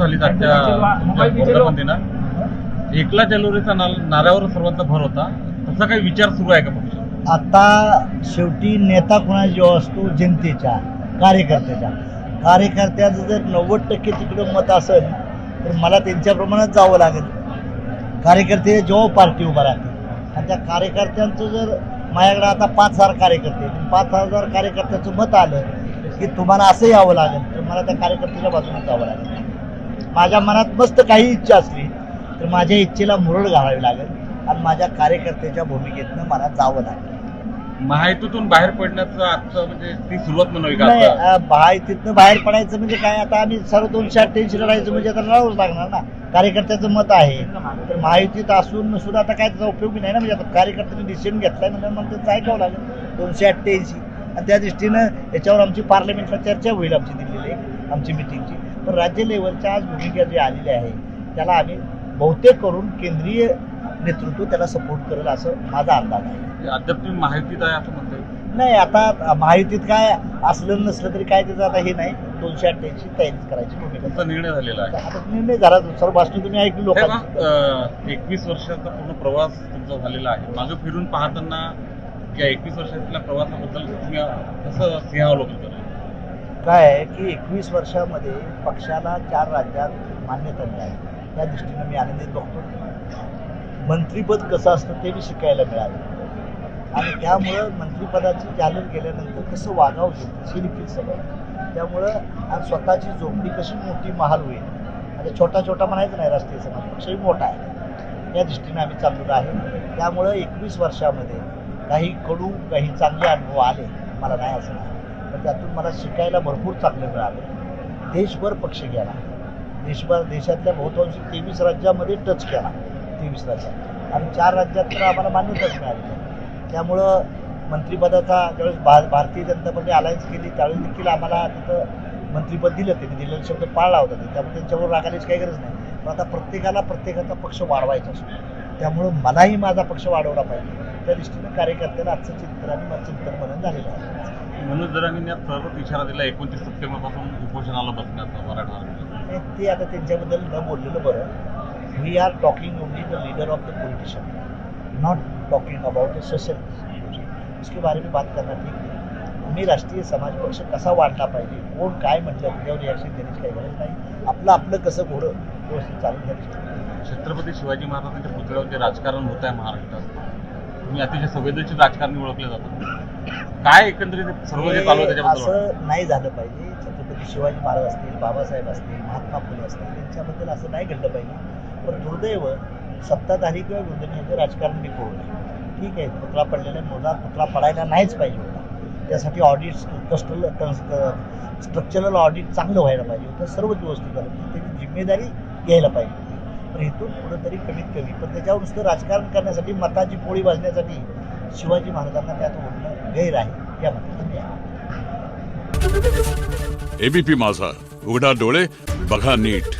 झाली आजच्या वर्धापन एकला जलोरीचा नाऱ्यावर सर्वांचा भर होता. तसा काही विचार सुरू आहे का पक्ष? आता शेवटी नेता कुणाचा जो असतो जनतेच्या कार्यकर्त्याच्या कार्यकर्त्याचं जर नव्वद टक्के तिकडं मत असेल तर मला त्यांच्याप्रमाणेच जावं लागेल. कार्यकर्ते जेव्हा पार्टी उभा राहते आणि त्या कार्यकर्त्यांचं जर माझ्याकडे आता पाच हजार कार्यकर्ते पाच हजार कार्यकर्त्याचं मत आलं की तुम्हाला असं यावं लागेल तर मला त्या कार्यकर्त्याच्या बाजूने जावं लागेल. माझ्या मनात मस्त काही इच्छा असली तर माझ्या इच्छेला मुरड घालावी लागेल आणि माझ्या कार्यकर्त्याच्या भूमिकेतनं मला जावं लागेल. महायुतीतून बाहेर पडण्याचं आजचं म्हणजे ती सुरुवात म्हणावी का नाही आता? अं, बाहेर पडायचं म्हणजे काय आता आम्ही सर्व दोनशे अठ्ठ्याऐंशी लढायचं म्हणजे आता लढावंच लागणार ना. कार्यकर्त्याचं मत आहे. तर महायुतीत असून सुद्धा आता काय त्याचा उपयोग नाही ना म्हणजे आता कार्यकर्त्यांनी डिसिजन घेतलाय म्हणजे मग त्याचं ऐकावं लागेल. दोनशे अठ्ठ्याऐंशी. आणि त्या दृष्टीनं याच्यावर आमची पार्लमेंटला चर्चा होईल आमची दिल्लीला एक, आमची मिटिंगची पण राज्य लेवलच्या आज भूमिका जी आलेली आहे त्याला आम्ही बहुतेक करून केंद्रीय नेतृत्व त्याला सपोर्ट करेल असं माझा अंदाज आहे. म्हणजे अद्याप तुम्ही महायुतीत आहे असं म्हणताय? नाही आता महायुतीत काय असलं नसलं तरी काय त्याचं आता हे नाही. दोनशे अठ्ठ्याऐंशी तयारीच करायची भूमिका. निर्णय झालेला आहे. आता निर्णय झाला. सर्व भाषण तुम्ही ऐकली लोकांची. एकवीस वर्षाचा पूर्ण प्रवास तुमचा झालेला आहे. मागे फिरून पाहताना या एकवीस वर्षातल्या प्रवासाबद्दल तुम्ही कसं सिंहावलोकन कराल काय आहे की एकवीस वर्षामध्ये पक्षाला चार राज्यात मान्यता मिळाली. त्या दृष्टीनं मी आनंदित बघतो. मंत्रीपद कसं असतं ते मी शिकायला मिळालं. आणि त्यामुळं मंत्रिपदाची जाहीर केल्यानंतर कसं वागावं शकतं हे देखील सगळं. त्यामुळं आज स्वतःची झोपडी कशी मोठी महाल होईल. आता छोटा छोटा म्हणायचं नाही राष्ट्रीय समाज पक्षही मोठा आहे. या दृष्टीने आम्ही चाललेलो आहे. त्यामुळं एकवीस वर्षामध्ये काही कडू काही चांगले अनुभव आले. मला नाही असं नाही पण त्यातून मला शिकायला भरपूर चांगलं मिळालं. देशभर पक्ष गेला. देशभर देशातल्या बहुतांशी तेवीस राज्यामध्ये टच केला. तेवीस राज्यात. आणि चार राज्यात तर आम्हाला मान्यताच मिळाली. त्यामुळं मंत्रिपदाचा ज्यावेळेस भा भारतीय जनता पार्टी अलायन्स केली त्यावेळेस देखील आम्हाला तिथं मंत्रिपद दिलं. त्यांनी दिलेला शब्द पाळला होता. त्यामुळे त्यांच्यावर रागायची काही गरज नाही. पण आता प्रत्येकाला प्रत्येकाचा पक्ष वाढवायचा असतो. त्यामुळं मलाही माझा पक्ष वाढवला पाहिजे. त्या दृष्टीनं कार्यकर्त्याला आजचं चिंतन आणि मग चिंतन म्हणून झालेलं आहे. मनोज जरांगींनी आज सर्वच इशारा दिला एकोणतीस सप्टेंबरपासून उपोषणाला बसण्याचा मराठा आरक्षण. ते आता त्यांच्याबद्दल न बोललेलं बरं. We are talking only the leader of the politician not talking about the social उसके बारे में बात करना ठीक मी राष्ट्रीय समाज पक्ष कसा वाढला पाहिजे? कोण काय म्हटलं त्याच्यावर रिॲक्शन देण्याची काही गरज नाही. आपलं आपलं कसं घोडं व्यवस्थित चालू द्यायचं छत्रपती शिवाजी महाराजांच्या पुतळ्यावर जे राजकारण होत आहे महाराष्ट्रात. तुम्ही अतिशय संवेदनशील राजकारणी ओळखले जातात. काय एकंदरीत सर्व जे चालू त्याच्याबद्दल? असं नाही झालं पाहिजे. छत्रपती शिवाजी महाराज असतील बाबासाहेब असतील महात्मा फुले असतील त्यांच्याबद्दल असं नाही घडलं पाहिजे. पण दुर्दैव सत्ताधारी किंवा विरोधकांचं राजकारण नये ठीक आहे पुतळा पडलेला मोजा पुतळा पडायला नाहीच पाहिजे होता. त्यासाठी ऑडिट कस्टल स्ट्रक्चरल ऑडिट चांगलं व्हायला पाहिजे होतं. सर्वच व्यवस्थित झालं. त्याची जिम्मेदारी घ्यायला पाहिजे. हेतून कुठंतरी कमीत कमी. पण त्याच्यावर नुसतं राजकारण करण्यासाठी मताची पोळी भाजण्यासाठी शिवाजी महाराजांना त्यात ओढणं गैर आहे. या मताचं एबीपी माझा. उघडा डोळे बघा नीट.